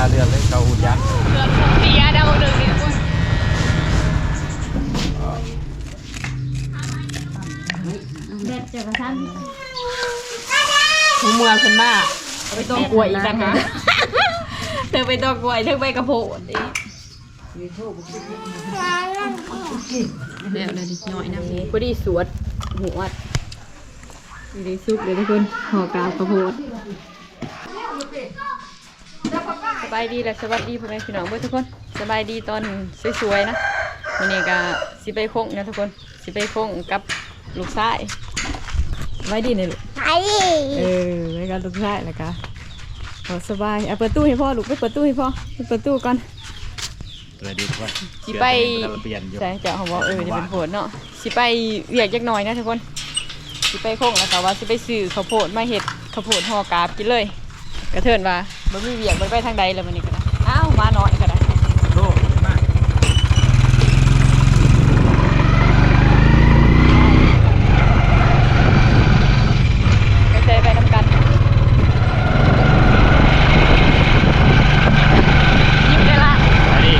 าเรือเลยเขาอุดยักษ์เดือนหกเสียดาวหนึ่งนี่คุณเด็ดเจอกระทั่งหูเมืองขึ้นมากไปต้องกล้วยอีกต่างหากเธอไปต้องกล้วยเธอไปกระโพดอีกแล้วเลยดิหน่อยนะพอดีสวดหัวดีซุปเลยทุกคนห่อกาวกระโพด บายดีและสวัสดีพ่อแม่พี่น้องเพื่อนทุกคนสบายดีตอนสวยๆนะวันนี้ก็สิไปโค้งนะทุกคนสิไปโค้งกับลูกชายสบายดีเนี่ยลูกไอ้เออแล้วก็ลูกชายแล้วก็ขอสบายเอาเปิดตู้ให้พ่อลูกไปเปิดตู้ให้พ่อไปเปิดตู้ก่อนเลยดีกว่าสิไปเปลี่ยนอยู่ใช่เจ้าเขาบอกเออจะเป็นโผลเนาะสิไปเวียกจักหน่อยนะทุกคนสิไปโค้งแล้วก็ว่าสิไปซื้อข้าวโพดมาเห็ดข้าวโพดห่อกราบกินเลย กระเทินว่า บ่มีเวียกบ่ไปทางใดแล้วมันนี่กันนะอ้าวมาหน่อยก็ได้ โลกมาก ไปเซไปนำกันยิ้มได้ละ อันนี้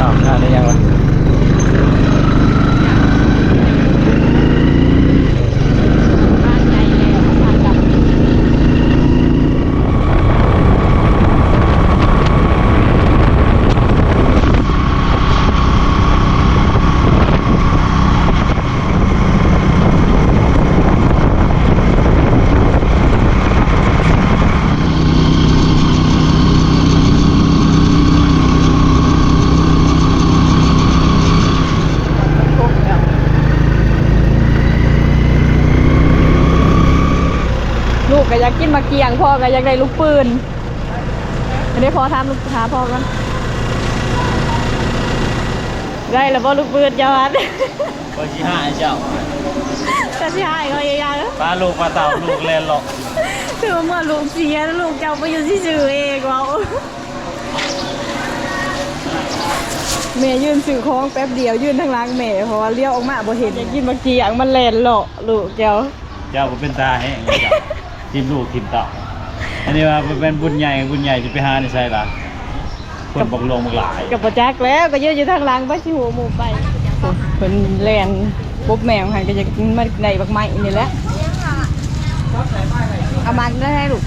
อ้าวน่าได้ยังวะ บ้านใหญ่แล้วทางกลับ ลูกก็อยากกินมา เกียงพ่อก็อยากได้ลูกปืนอันนี้พ่อทำลูกถามพ่อกันได้แล้วบ่ลูกปืนเจ้าฮัดก็ยี่ห้าเจ้าแต่ที่ให้เขาอยากปลาลูกปลาเต่าลูกเล่นหรอกๆถือว่าเมื่อลูกเสียแล้วลูกเจ้าไปอยู่ที่สื่อเองเราแม่ยืนสื่อของแป๊บเดียวยืนทางหล่างแม่เพราะว่าเลี้ยวออกมาบ่เห็นอยากกินมาเกียงมันแลนหลอกลูกเจ้า เจ้าบ่เป็นตาแห้งเลยเจ้า ทีมลูกทีมเต่าอันนี้ว่าเป็นบุญใหญ่บุญใหญ่จะไปหาในไซล่ะคนบอกลงบอกหลายกับประจักษ์แล้วก็ยืนอยู่ทางหล่างไปสิหัวหมูไปเพิ่นแลนปุ๊บแมวหันก็จะกินมาในบักไม้นี่แหละเอามันได้ให้ลูก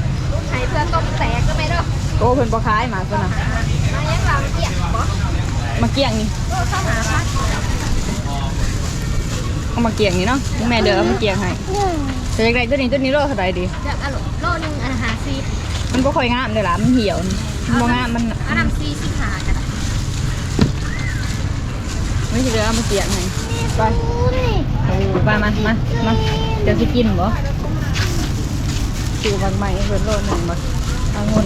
ไข่เพื่อต้มแตกก็ไม่ได้โอ้เพิ่นบ่ขายหมาซะนะมายังเราเกี่ยงบ่มาเกี่ยงนี่โลเข้าหาพัด เอามาเกี่ยงนี่เนาะแม่เด้อเอามาเกี่ยงให้แต่อยากได้ตัวนี้ตัวนี้โลเท่าใดดีเดี๋ยวอร่อยโลนึงอาหารซีมันบ่ค่อยงามเลยล่ะมันเหี่ยวนี่มันบ่งามมันอันน้ำซีสิหากันไม่ใช่เด้อเอามาเกี่ยงให้ไปนี่โอ้ไปมามามาจะสิกินบ่ซื้อบางใหม่เพิ่นโลหนึงบ่เอางุ่น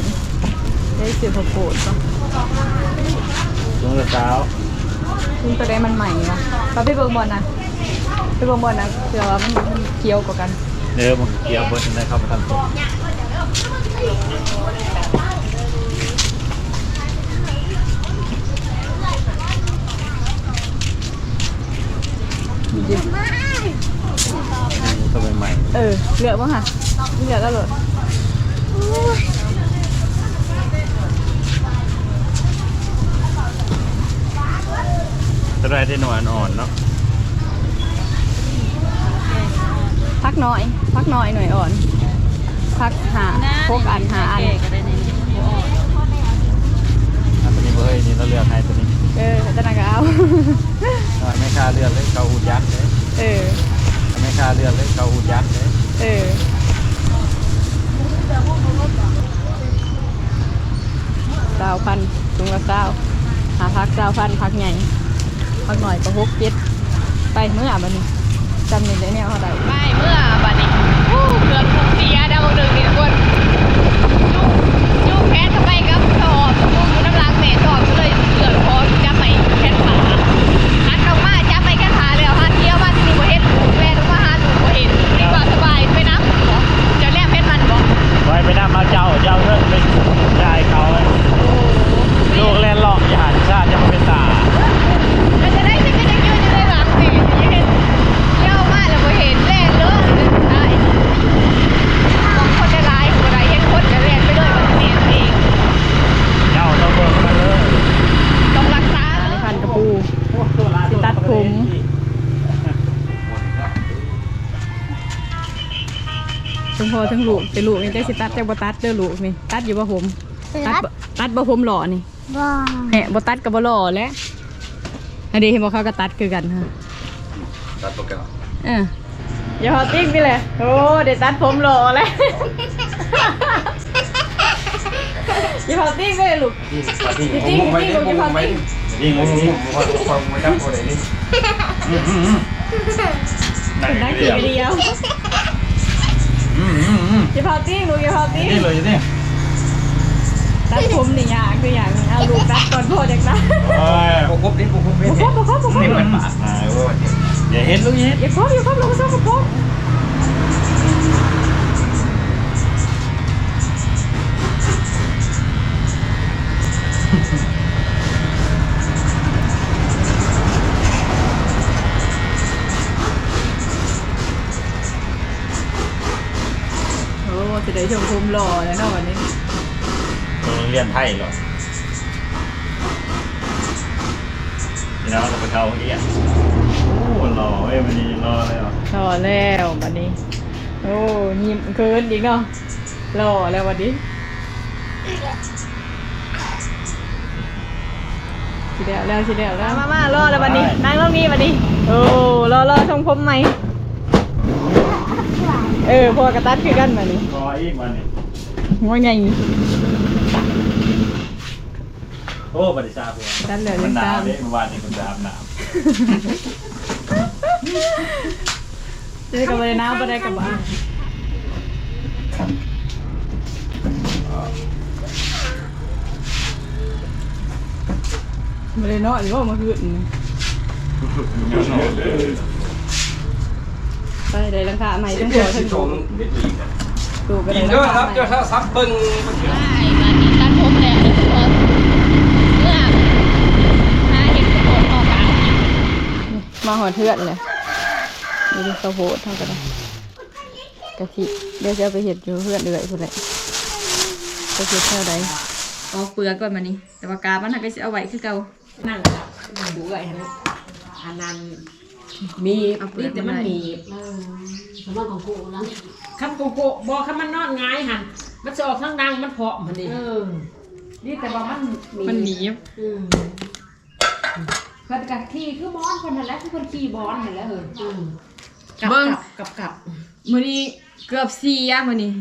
ได้ซื้อข้าวโพดบ่ลุงกับสาวคุณตัวใดมันใหม่วะไปไปเบิ่งบอลนะ ไปเบิ่งบอลนะเผื่อว่ามันมันเคี้ยวกว่ากันเดิมมันเกี่ยวเบิร์ดได้เข้ามาทำตัวตัวใหม่เออเหลือบ้างค่ะเหลือก็เหลือๆตัวแรกที่หน่วยอ่อนๆเนาะ พักน้อยพักน้อยหน่อยอ่อนพักหาพกอันหาอันอันตัวนี้เฮ้ยนี่เราเลือกให้ตัวนี้เออจะนังก็เอาหน่อยไม่ค่าเลือกเลยเขาอุดยักษ์เลยเออไม่ค่าเลือกเลยเขาอุดยักษ์เลยเออเก้าพันถุงละเก้าหาพักเก้าพันพักใหญ่พักหน่อยก็หกเจ็ดไปเมื่อบันนี้ จำเงินได้แนวเท่าไหร่ไปเมื่อบันนี้เกือบถูกเสียดาวหนึ่งนี่ทุกคนยุ่งยุ่งแพ้ทำไมครับสอบยุ่งอยู่น้ำล้างแม่สอบก็เลยเกือบพอจับไปแค่ขาหันออกมาจับไปแค่ขาเลยเอาหันเที่ยวมาที่นี่บ่เห็นแม่ลงมาหาหนูบ่เห็นดีกว่าสบายไปน้ำบ่เดี๋ยวแลกเพชรมันบ่ไว้ไปน้ำมาเจ้าเจ้าเถอะไปจ่ายเขาเลยลูกเล่นหลอกอย่าหันชาติจะมาเป็นตาแล้วจะได้ฉันก็จะยืนอยู่ในหลังแม่อย่าเห็น ทั้งพ่อทั้งลูกแต่ลูกนี่ได้สิตัดแต่บ่ตัดเด้อลุกนี่ตัดอยู่บ่ผมตัดตัดบ่ผมหล่อนี่เนี่ยบ่ตัดกับบ่หล่อแล้วอันนี้เห็นบ่เขาก็ตัดคือกันฮะตัดบ่แก้วเออ อย่าพอติ๊กไปเลยโอ้เดี๋ยวตัดผมหล่อแล้วอย่าพอติ๊กไปเลยลูกที่ปาร์ตี้จริงๆผมไม่จริได้งๆผมผมไม่จริได้งยิงผเลยมยิงผมผมไม่จับคนไหนนี่นั่งนั่งเดีขี่ยวไปเดียวอืมอืมอืมอย่าพอติ๊กลูกอย่าพอติ๊กนี่เลยนี่ตัดผมนี่อย่างคืออย่างนี้เอาลูกตัดก่อนพ่อจากนั้นโอ้ยโปรครบนี่โปรครบนี่บ่ครบบ่ครบบ่ครบนี่มันปากมาโอ้ย อย่าเห็นลูกอย่าเห็นอย่าครบอย่าครบลูกก็ต้องครบโอ้จะได้ชมภูมิหล่อแล้วเนาะวันนี้โรงเรียนไทยหรอพี่น้องจะไปเข้าเรียน โอ้หล่อเอ้ยวันนี้รอเลยเหรอหล่อแล้ววันนี้ โอ้ยิ้มเคินอีกเนาะหล่อแล้ววันนี้สิเดียวแล้วสิเดียวแล้วมามารอแล้ววันนี้นั่งตรงนี้วันนี้ โอ้รอรอชมผมไหมเออพวกกระตัดคือกันวันนี้รออีกวันนี้ว่าไงโอ้บริษัทพวกตัดเหลือมัยันงหนาตาวมเด้เมื่อวานนี้คุณจะอาบน้ จะกับอะไรน้ำไปได้กับบ้านมาเลยเนาะหรือว่ามาคืนำไปได้ราคาใหม่ทั้งหัวทั้งชตัวมนิดนึงตัวก็กิได้นราเด้อคาครับใหม่เจ้าถ้าซับเบิ้งได้มาดีตัดผมแล้วทุกคนเมื่อหาเห็ดกระโดดออกกลางมาหัวเทือนเลย นี่ดูข้าวโพดเท่ากันเลยกะทิเดี๋ยวจะเอาไปเห็ดอยู่เพื่อนเอื่อยคนไหนไปเห็ดเท่าใดออกเปลือกก่อนมานี่แต่ว่ากามันหักก็จะเอาไว้คือเก่านั่งดูไอ้นั่นอันนั้นมีเอาเปลือกแต่มันมาให้มีสมมติของกูแล้วคำโกโก้บอกคำมันนอนง่ายหันมันจะออกทั้งดังมันเพาะมันนี่นี่แต่ว่ามันมีมันหนีอืมเพิ่นกับขี่คือบอนคนนั่นแหละคือคนขี่บอนนั่นแหละเอออืมกับ เบิ้งกับกับมือนี้เกือบสี่อะมือนี้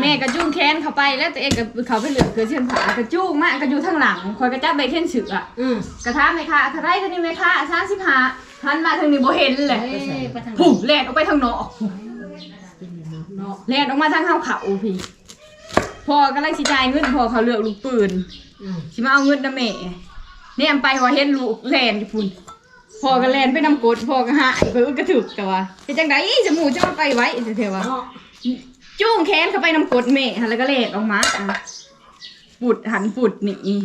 แม่กระจุ้งแค้นเขาไปแล้วตัวเองกับเขาไปเหลือเกิดเชื่อมผากระจุ้งมากกระอยู่ทางหลังคอยกระจับใบเข่นฉึกอะอืมกระทะไหมคะทะไรทะนี่ไหมคะสามสิบห้าหันมาทางนี้บ่เห็นเลยเอ้ยไปทางพุ่งแล่นออกไปทางนอกเนาะแล่นออกมาทางข้าวเขาพี่พอกำลังสิจ่ายเงินพอเขาเลือกลูกปืนอืมสิมาเอาเงินนะแม่เนี่ยไปว่าเห็นลูกแล่นอยู่พุ่น พอก็แล่นไปนำกดพอก็หายไปอึกกระถึกกะว่าเป็นจังไดจมูกจะมาไปไว้เถอะวะเนาะจุ้งแขนเข้าไปนำกดแม่หันแล้วก็เลดออกมาอะปุดหันปุดหนี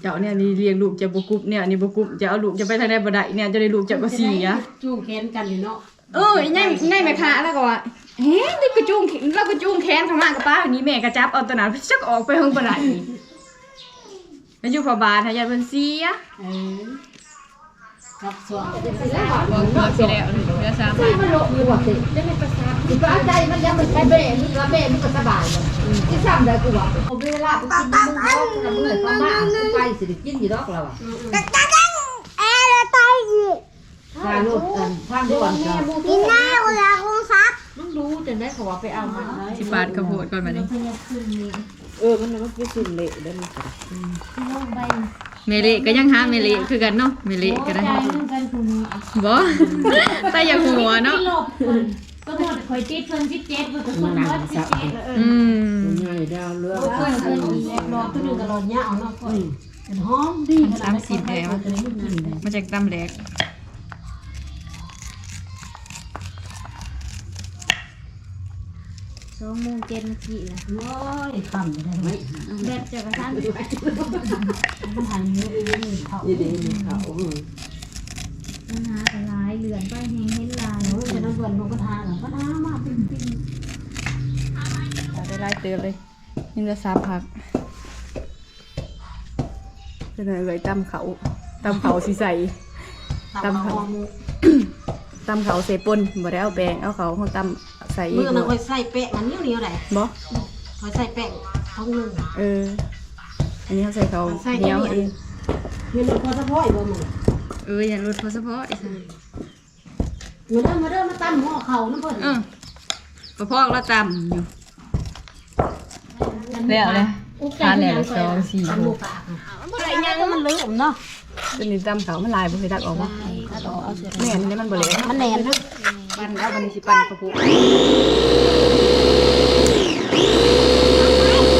เจ้าเนี่ยนี่เรียกลูกจะบกุบเนี่ยนี่บกุบจะเอาลูกจะไปทางใดบ่ได้เนี่ยจะได้ลูกจะก็เสียจูงแขนกันอยู่เนาะเออไอ้นั่นนั่นแม่ค้าแล้วก็ว่าเฮ้ยนี่ก็จุ้งแขนแล้วก็จุ้งแขนเข้ามากับป้าอย่างนี้แม่ก็จับเอาตวนั้นชักออกไปเฮงบ่ได้แล้วอยู่พอบาทหายายเพิ่นเสียเออ กับส่วนบ่เกิดสิแล้วเหลือสามพันมันโลอยู่ว่าสิจะไม่ประสาทอีกอันใจมันยังมันใช้เบะมันละเบะมันก็สบายเลยที่ซ้ำได้กูว่าเอาเวลาไปกินมึงเอาละมึงเลยเข้ามาไปสิได้กินอยู่ดอกเราอะแอร์ตายอีกทางรถอันทางด่วนก็กินหน้าเวลาคงซักมึงรู้จนได้เขาว่าไปเอามาสิบบาทข้าวโพดก่อนมานี่เออ มันมันไปขึ้นเละได้มัน เมเละก็ยังหาเมเละคือกันเนาะเมเละก็ได้บ่แต่อย่าหัวเนาะก็หมดคอยติดเพิ่นสิบเจ็ดเพิ่นก็เพิ่นเบิดสิบเจ็ดแล้วเอออืมใหญ่ดาวเรือเพิ่นเพิ่นอีกรอบตัวหนึงก็รอเนี้ยเอาเนาะค่อยเป็นหอมดีสามสิบแล้วมาจากตำแหลก องโมงเจ็ดนาทีละโอ้ยทำได้ไหมแบตจะกระทั่งมันหันอยู่นี่เขายี่ดีนี่เขาปัญหาก็หลายเหลือนไปแหงเห็นหลายโอ้ยจะนั่งด่วนลงกระทาหรอก็น้ามาปิ้งปิ้งได้ไล่เตือนเลยนี่จะสามผักเป็นอะไรเลยตำเขาตำเขาสีใสตำเขาตำเขาเสปนบ่ได้เอาแปลงเอาเขาเขาตำ ใส่อีเมื่กอนั้นค่อยใส่แป้งมันนิ้วนิ้วไหนบ่ค่อยใส่แป้งท้องหนึงเออ อันนี้เขาใส่เขาใส่เหนียวแค่นี้เองเงินพอเฉพาะอีกบ่มึงเอออย่างรถพอเฉพาะอีกมาเด้อมาเด้อมาตั้มห่อเข่าน้ำเพิ่นเออพอพอกแล้วตำอยู่แล้วเลยทานแล้วเลยสองสี่ตั้มหมูปากอะไรยังมันลืมเนาะตัวนี้ตำเขามันลายบ่เคยดักออกบ่เอาเอาเสือแม่นนี่มันบ่เหลวมันแน่นนะปั้น แล้ววันนี้สิปันกระปุก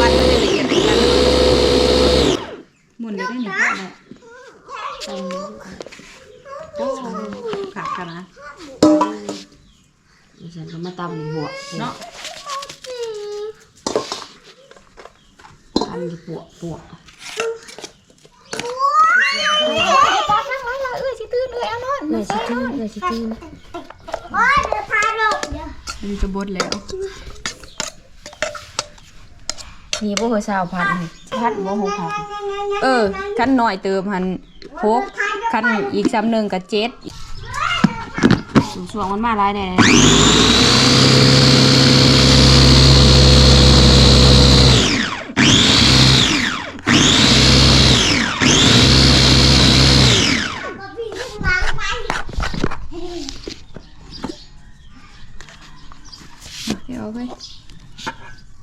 ปันก็จะละเอียดอีกแล้วหมุนได้ได้หนึ่งข้อแล้วโอ้ขาดกันนะดิฉันก็มาตั้มหัวเนาะตั้มอยู่ปัวปวเอ้ยสิตื่นเลยเอานอนเลยสิตื้นเลยสิตื้น มันจะบดแล้วนี่บ่เคยสาวพันพัดบ่หูผักเออขั้นหน่อยเติมหันโคกขั้นอีกซ้ำหนึ่งกับเจ็ดช่วงมันมาหลายแน่ เดี๋ยวเอาไป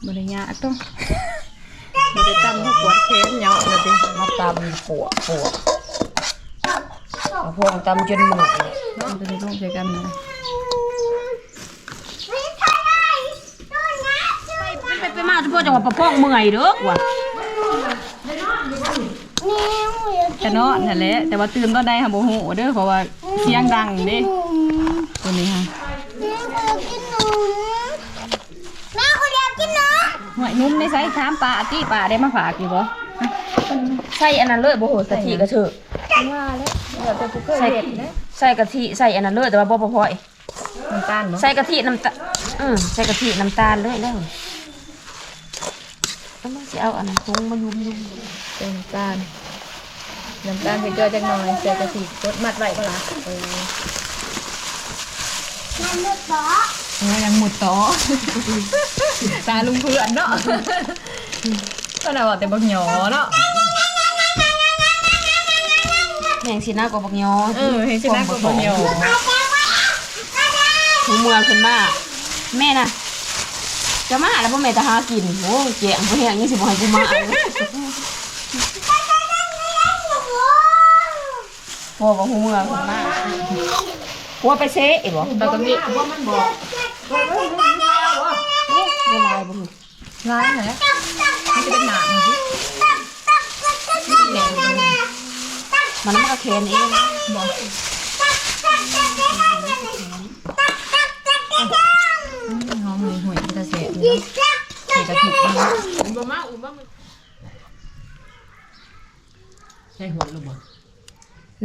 บริยาต้องบริตั้มให้ปวดแขนเหยาะเลยดิมาตั้มปัวปัวเอาพวงตั้มจนหมดเนาะจะได้ลงใส่กันนะไปไปมาพวกจังหวัดปะพองเมื่อยเด้อว่ะจะเนาะนั่นแหละแต่ว่าตื่นตอนใดค่ะโมโหเด้อเพราะว่าเสียงดังเด้ตัวนี้ค่ะหวย นุ่มในไซส์ถามปลาตี้ปลาได้มาฝากอยู่บ่ใส่อันนั้นเลยบ่โหกะทิกระเถอะว่าแล้วเดี๋ยวแต่กูเคยใส่เห็นนะใส่กะทิใส่อันนั้นเลยแต่ว่าบ่พออีน้ำตาลบ่ใส่กะทิน้ำตาลอืมใส่กะทิน้ำตาลเลยแล้วแล้วมันสิเอาอันนั้นทุงมายุมยุมใส่น้ำตาลน้ำตาลไปเกลือจักหน่อยใส่กะทิกดมัดไว้ก็ล่ะเออเออ ยังหมุดต่อตาลุงเพื่อนเนาะก็น่าบอกแต่บักหยอเนาะแม่งสิหน้ากว่าบักยอเออเห็นสิน่ากลัวบักหยอหูเมืองขึ้นมาแม่น่ะ จะมาแล้วพ่อแม่จะหากินโอ้ยเจียงพ่อแห้งนี่สิบ่ให้กูมาพ่อบอกหูเมืองขึ้นมาพ่อไปเซ่อีบ่ตาตรงนี้บ่ ลายบ่ร้ายไหนมันจะเป็นหนามสิมันมันก็แคนเองบ่หอมเลยหุ่ยมันจะเสียอยู่เนาะใส่กะทิมัน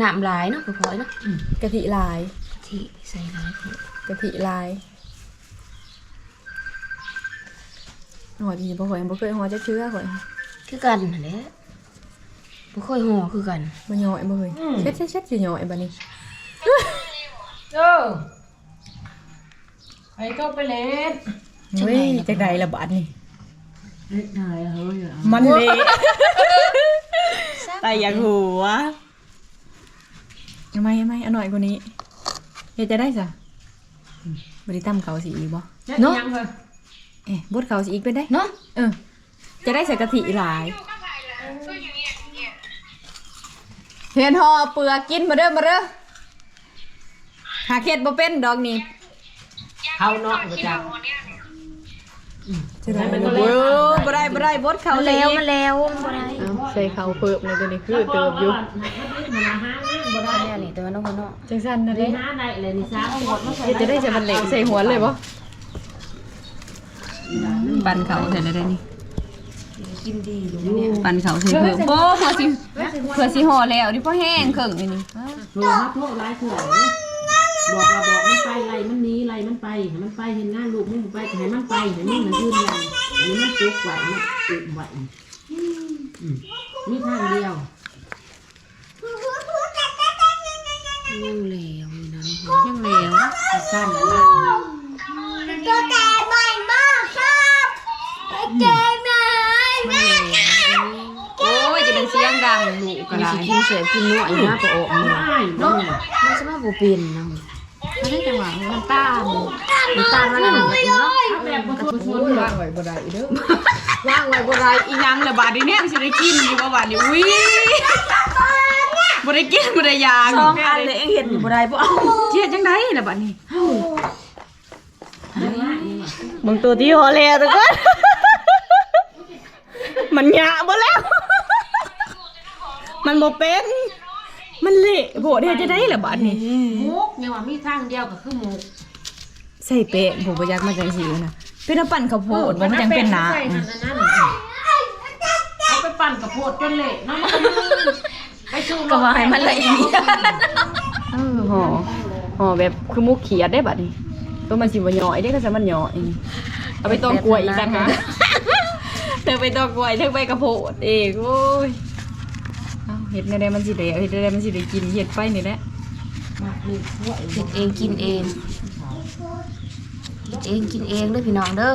น้ำลายเนาะพอๆเนาะกะทิลายที่ใส่ลายกะทิลาย หอยดีบ่หอยบ่เคยหอยจะเชื้อหอยคือกันนั่นแหละบ่ค่อยห่อคือกันบ่หอยบ่เฮ้ยเช็ดเช็ดเช็ดสิหอยบัดนี้เออไปก็ไปเล่นเฮ้ยจักใดละบาดนี่เล่นไหนเฮ้ยมันเละแต่อยากหัวทำไมทำไมเอาหน่อยกว่านี้เฮ็ดจะได้ซะบ่ได้ตำเขาสิอีกบ่เนาะ เอ๊ะบดเขาสิอีกเป็นได้เนาะเออจะได้ใส่กะทิหลายเห็นห่อเปลือกกินมาเด้อมาเด้อหาเข็ดบ่เป็นดอกนี่เขาเนาะบ่จักจะได้บ่โอ้บ่ได้บ่ได้บดเขามันใส่แล้วอีกมันแล้วบ่ได้เอาใส่เขาเปิบเลยตัวนี้คือเติบอยู่บ่ได้แน่นี่แต่ว่าน้องคนเนาะจังซั่นนะเด้หาได้เลยนี่ซะเอาหมดมาใส่เฮ็ดจะได้ใส่มันเหล็กใส่หัวเลยบ่ ปั่นเขาใส่เลยได้นี่กินดีอยู่เนี่ยปั่นเขาใส่เพิ่มโอ้เพื่อสิเพื่อสิห่อแล้วนี่พอแห้งเคิ่งนี่นี่โลฮับโลกร้ายคือไหนบอกว่าบอกมันไปไล่มันหนี้ไล่มันไปให้มันไปเห็นงานลูกมึงบ่ไปก็ให้มันไปให้มึงมันยืนยันอันนี้มันจุกไหวมันจุกไหวอืมมีทางเดียวยังแล้วนี่นะยังแล้วสั้นแล้ว ตัวแต่ บกินนัวอีกมากกว่าออกมาอ้ายเนาะมันจะมาบ่เป็นนะมันได้จังหวะมันตาลมันตาลมันอะไรเนาะแบบบ่ทนว่างไว้บ่ได้เด้อว่างไว้บ่ได้อีหยังละบาดนี้เนี่ยสิได้กินอยู่บ่บาดนี้อุ้ยบ่ได้กินบ่ได้ยางสองอันเลยเองเห็นบ่ได้บ่เอาเจียจังไดล่ะบาดนี้มึงตัวที่ฮอแลทุกคนมันหยะบ่แล้ว มันบ่เป็น มันเละโบดเฮ็ดจะได้ล่ะบาดนี้มุกเนี่ยว่ามีทางเดียวก็คือมุกใส่เป๊ะผมบ่อยากมาจังซี่นะเป็นน้ำปั่นข้าวโพดบ่มันจังเป็นหนาใส่นั่นอันนั้นเอาไปปั่นกับโพดจนเละเนาะไปชูก็ว่าให้มันละเอียดเออห่อห่อแบบคือมุกเขียดได้บัดนี้ตัวมันสิบ่ย่อยได้ก็จะมันย่อยเอาไปต้มกล้วยอีกต่างหากเธอไปต้มกล้วยเธอไปกระโพดเองโอ้ย เอ้าเฮ็ดในใดมันสิได้เฮ็ดในใดมันสิได้กินเฮ็ดไปนี่แหละเฮ็ดเองกินเองเฮ็ดเองกินเองเด้อพี่น้องเด้อ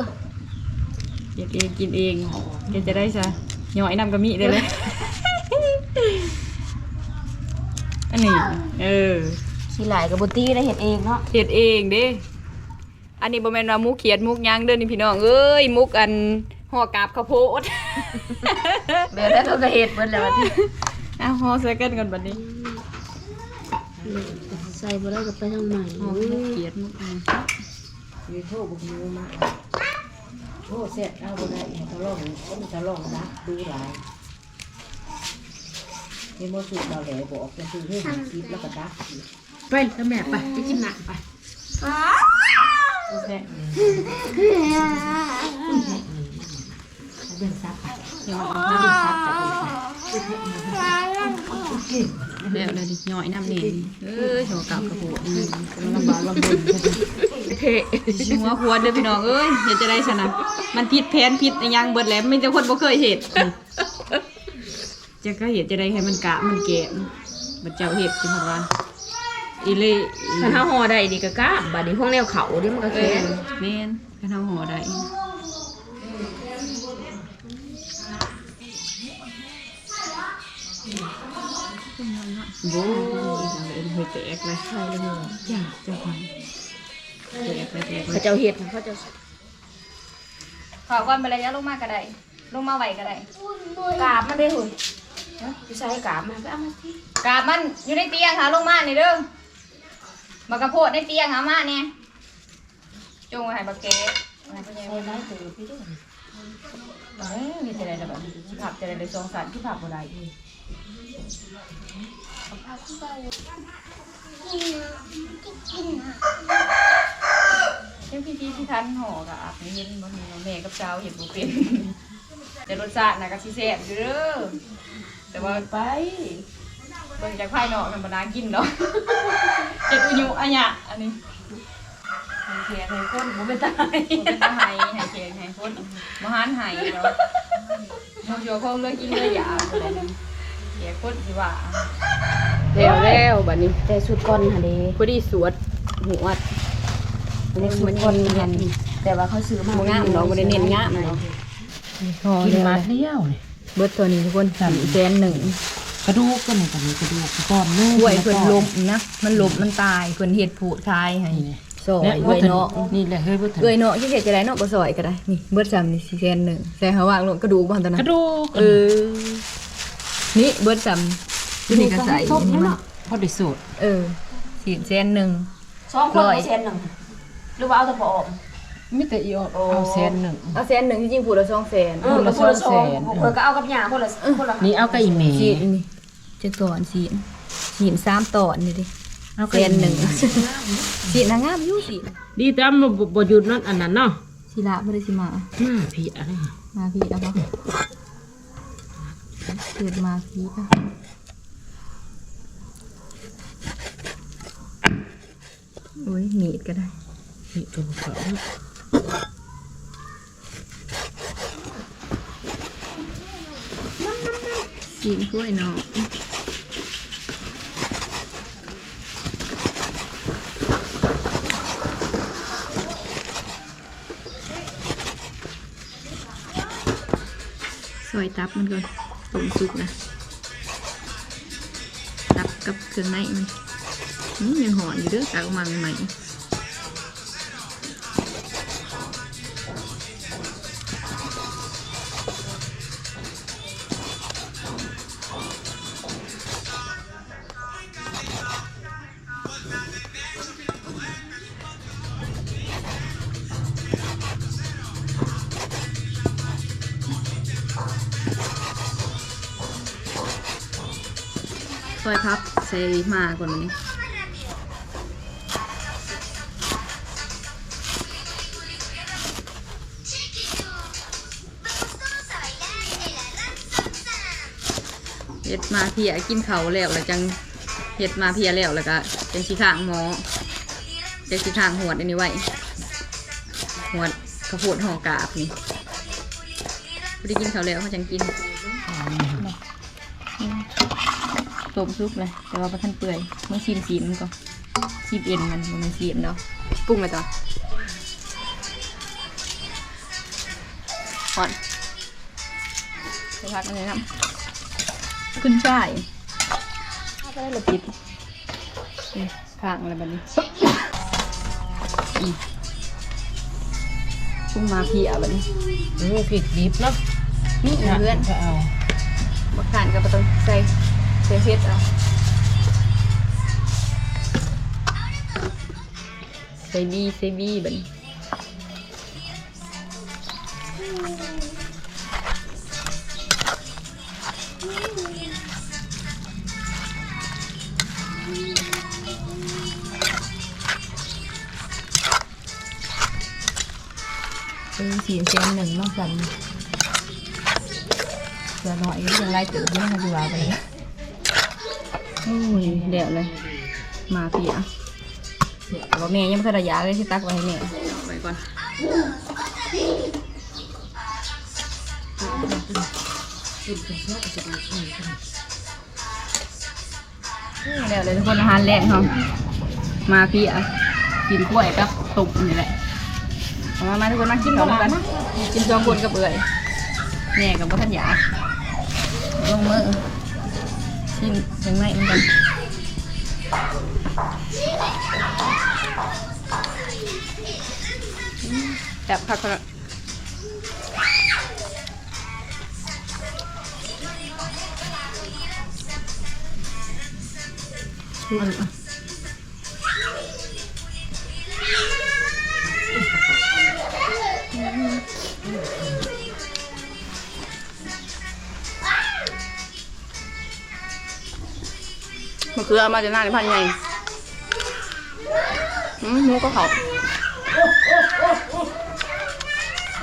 เฮ็ดเองกินเองเฮ็ดจะได้ซะย่อยน้ำกะมิได้เลยอันนี้เออขี้หลายกับบ่ตีได้เฮ็ดเองเนาะเฮ็ดเองเด้อันนี้บ่แม่นว่ามุกเขียดมุกหยังเด้อนี่พี่น้องเอ้ยมุกอันห่อกาบข้าวโพดแบบนั้นเราก็เฮ็ดเบิดแล้วว่าที่ อ้าวห่อใส่กันก่อนบัดนี้ใส่บ่ได้ก็ไปทางใหม่ห่อมุกเขียดมุกอันมีโทษบ่มีมาโทษเสร็จเอาบ่ได้ให้ทะเลาะเขามันทะเลาะนะดูหลายเห็นบ่สูตรเราแหลบอกจะซื้อให้หันคิดแล้วก็ดักอีกไปกับแม่ไปไปกินหนักไปแซ่บ แล้วเลยดิย่อยน้ำนี่เอ้ยห่อกาบข้าวโพดนี่กำลังลำบากลำบนเทะหัวควรเด้อพี่น้องเอ้ยเฮ็ดจะได้ซะนะมันผิดแผนผิดอีหยังเบิดแล้วมีแต่คนบ่เคยเฮ็ดจะก็เห็ดจะได้ให้มันกะมันแกะบัดเจ้าเห็ดจังว่าอีเล่คันเฮาห่อได้ดีก็กล้าบัดนี้พวกแนวเขาเดี๋ยวมันก็เอแข็องแม่นกันเฮาห่อได้ โว้ยจังเลยเฮ้ยแตกเลยใช่เลยจ้าเจ้าค่ะแตกเลยแตกเขาเจ้าเฮ็ดเขาเจ้าขอก่อนไปเลยยะลงมากก็ได้ลงมาไหวก็ได้กราบมันได้หุ่นพี่ชายกราบมันไปเอามาที่กาบมันอยู่ในเตียงหาลงมานี่เด้อมากระโพดในเตียงหามาเนี่ยจงไว้ให้บักเก๋ไว้ให้พ่อใหญ่ใส่ได้ตัวพี่ด้วยเอ้ยมีแต่อะไรแบบนี้ที่ผับจะได้เลยสองสารที่ผับบ่ได้อีกเจ้าพี่พี่ที่ทันห่อกะอาบนี่เห็นบ่มีแม่กับเจ้าเห็นบ่เป็นแต่รสชาตินะก็สิแซ่บอยู่เด้อแต่ว่าไปเบิ่งจากภายนอกมันบ่น่ากินเนาะเจ็ดอุยุอะหยอันนี้ให้เขียนให้คนบ่เป็นตาให้เป็นตาให้ให้เขียนให้คนบ่หันให้เนาะมันอยู่คงเลือกกินเลยอย่าเอาเลยนะเขียนคนสิว่า แล้วแล้วบัดนี้แต่สุดก่อนหั่นเด้พอดีสวดหัวดในสุดก่อนหั่นแต่ว่าเขาซื้อมาบ่งามเนาะบ่ได้เน้นงามเนาะห่อกินเดียวมาเที่ยวนี่เบิดตัวนี้ทุกคนสามแสนหนึ่งกระดูกก็นี่ก็มีกระดูกก้อนนึงป่วยเพิ่นลมนะ มันลมมันตายเพิ่นเฮ็ดผูดคายให้ซอยเนี่ยเอ้ยเนาะนี่แหละเฮ้ยบ่ทันเอ้ยเนาะที่เฮ็ดจะได้เนาะบ่ซอยก็ได้นี่เบิดซ้ำนี่สิแสนหนึ่งใส่หาวางลงกระดูกบ่หั่นตะนะกระดูกเออนี่เบิดซ้ำ ที่นี่ก็ใส่อันนี้มันพอได้สูตรเออสี่แสนหนึ่งสองคนเอาแสนหนึ่งหรือว่าเอาแต่พอออกมีแต่อีออกเอาแสนหนึ่งเอาแสนหนึ่งที่จริงผูดละสองแสนเออคนละคนละสสอองงแสนเพิ่นก็เอากับหญ้าคนละคนละนี่เอากับอีเมสีนนี่จะก่อนสีนสีนสามตอนนี่ดิเอาแสนหนึ่งสีนนางงามอยู่สีนดีแต่มันบ่บ่หยุดนั่นอันนั้นเนาะสีละบ่ได้สิมาหน้าพี่อะไรมาพี่เอาบ่เกิดมาพี่อะ โอ้ยมีดก็ได้นี่ตัวเขาสีนกล้วยเนาะซอยตับมันก่อนต้มสุกนะ ตับกับเครื่องในมัน อืมยังหอนอยู่เด้อตากออกมาใหม่ซอยพับใส่มาก่อนวันนี้ เฮ็ดมาเพียกินเขาวแล้วแล้วจังเฮ็ดมาเพียแล้วแล้วก็จังสีข้างหมอจังสีข้างหวดอันนี้ไว้หวดกระโพดห่อกาบนี่พอได้กินเขาวแล้วเขาจังกินต้มซุปเลยแต่ว่าพระท่านเปื่อยเมื่อชิมสีมันก็ชิมเอ็นมันมันไม่สีเอ็นเนาะปรุงไปต่อก่อนไปพักอันนี้น้ำ ขึ้นช่ายถ้าไปได้ระปิดนี่ข้างอะไรแบบนี้อืมปรุงมาเพียแบบนี้อืมพริกดิบเนาะนี่เพื่อนก็เอาบักขานกับปลาต้นใส่ใส่เฮ็ดเอาใส่บีใส่บีบัดน เป็นสีเซนหนึ่งนอกจากเสือหน่อยยังไล่ตื่นยังมาดูว่าไปเลยโอ้ยเดี๋ยวเลย มาเปียแต่ว่าแม่ยังไม่เคยระยะเลยที่ตักไว้ให้แม่เอาไว้ก่อนเดี๋ยวเลยทุกคนอาหารแรกเขามาเปียกินกล้วยกับตุ่มนี่แหละเอา มามาทุกคนมากินก่อนกันกินจองคนกับเอื่อยแม่กับพ่ท่านยาลงมือชิมยังไงเหมือนกันจับผักก่อน มะเขือเอามาจากหน้าในพันไงอืมหมูก็เขา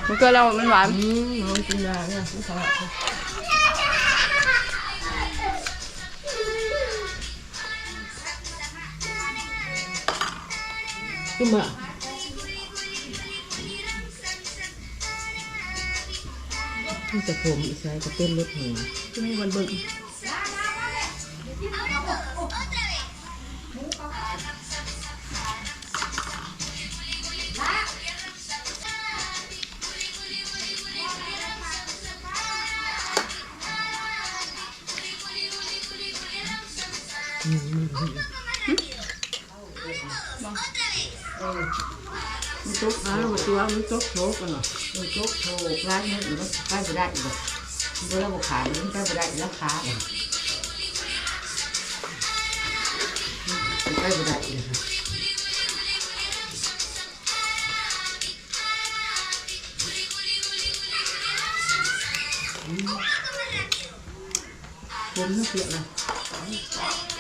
มะเขือเรามันหวานอืมน้องกินยาเนี่ยผู้ชายขึ้นมา นจะผมอีกใช้ก็เต้นเล็ดหัวจะให้วันเบิ่งมันจกอ้าวตัวมันจกโชกกันเหรอ มันจกโชกร้านนี้มันใกล้ไปได้อีกเวลาบุกขามันใกล้ไปได้แล้วขาใกล้ไปได้อีกผมน่าเกลียดเลยมีมาไปแต่ที่ทำเรื่องคนใหญ่แล้วสิให้คอยไว้หนะมันคนคนคนทัดใหญ่มีพวกพวกเนาะใกล้กึ่งนะอืมเริ่มชุกแล้ว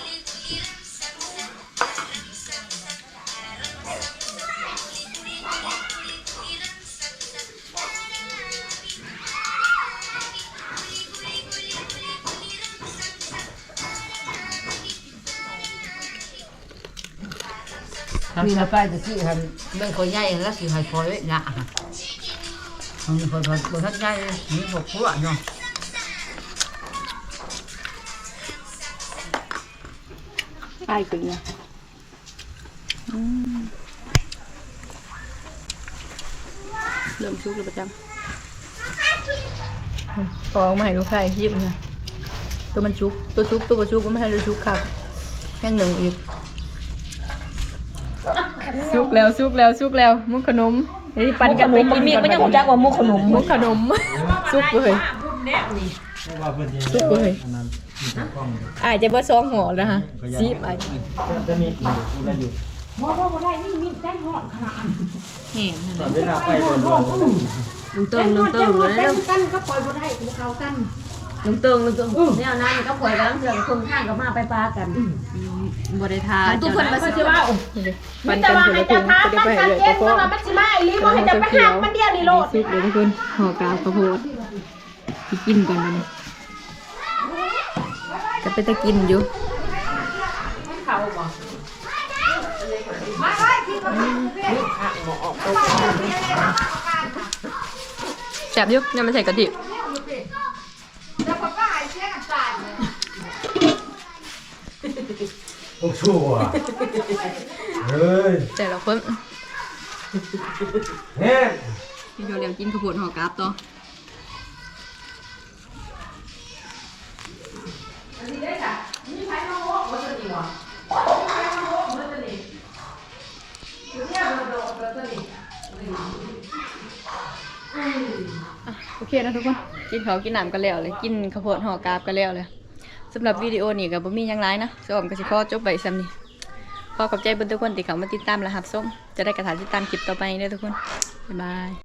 ประจำฟองมาให้ลูกไข่ยิบนะตัวมันชุกตัวชุกตัวประชุกก็ไม่ให้ลูกชุกครับแค่หนึ่งอีก สุกแล้วสุกแล้วสุกแล้วมุกขนมเดี๋ยวสิปั่นกันไปกินมีก็ยังรู้จักว่ามุกขนมมุกขนมสุกเลยสุกเลยอาจจะบ่ซองห่อแล้วฮะซีบอาจจะมีเห็นเวลาไปโดนลุงเติงลุงเติงเลยเต้แล้วนกันก็ปล่อยบ่ได้กูเขากัน ลุงเติงลุงเติงแนวนั้นก็ป่วยกันเถื่อนคนข้างก็มาไปปลากันบ่ได้ทาทุกคนมาสิว่าปั่นกันคนละถุงก็ได้ไปเลยก็พอมันสิมาอีหลีบ่ให้จะไปหามันเดียวนี่โลดซุปเลยทุกคนห่อกาวข้าวโพดไปกินก่อนเลยจะไปตะกินอยู่แซ่บอยุกเนี่ยมันใส่กะทิ โอ้ชั่วเฮ้ยแต่ละคนเฮ้ยพี่เขาเรียกกินข้าวโพดห่อกาบต่ออะโอเคนะทุกคน กินข้าวกินน้ำกันแล้วเลย กินข้าวโพดห่อกาบกันแล้วเลย สำหรับวิดีโอนี้กับบ่มียังไรนะสอมก็สิขอจบไปซ้ำนี้ขอขอบใจเบนทุกคนที่เขามาติดตามและหับชมจะได้กระถางติดตามคลิปต่อไปเด้อทุกคน บ๊ายบาย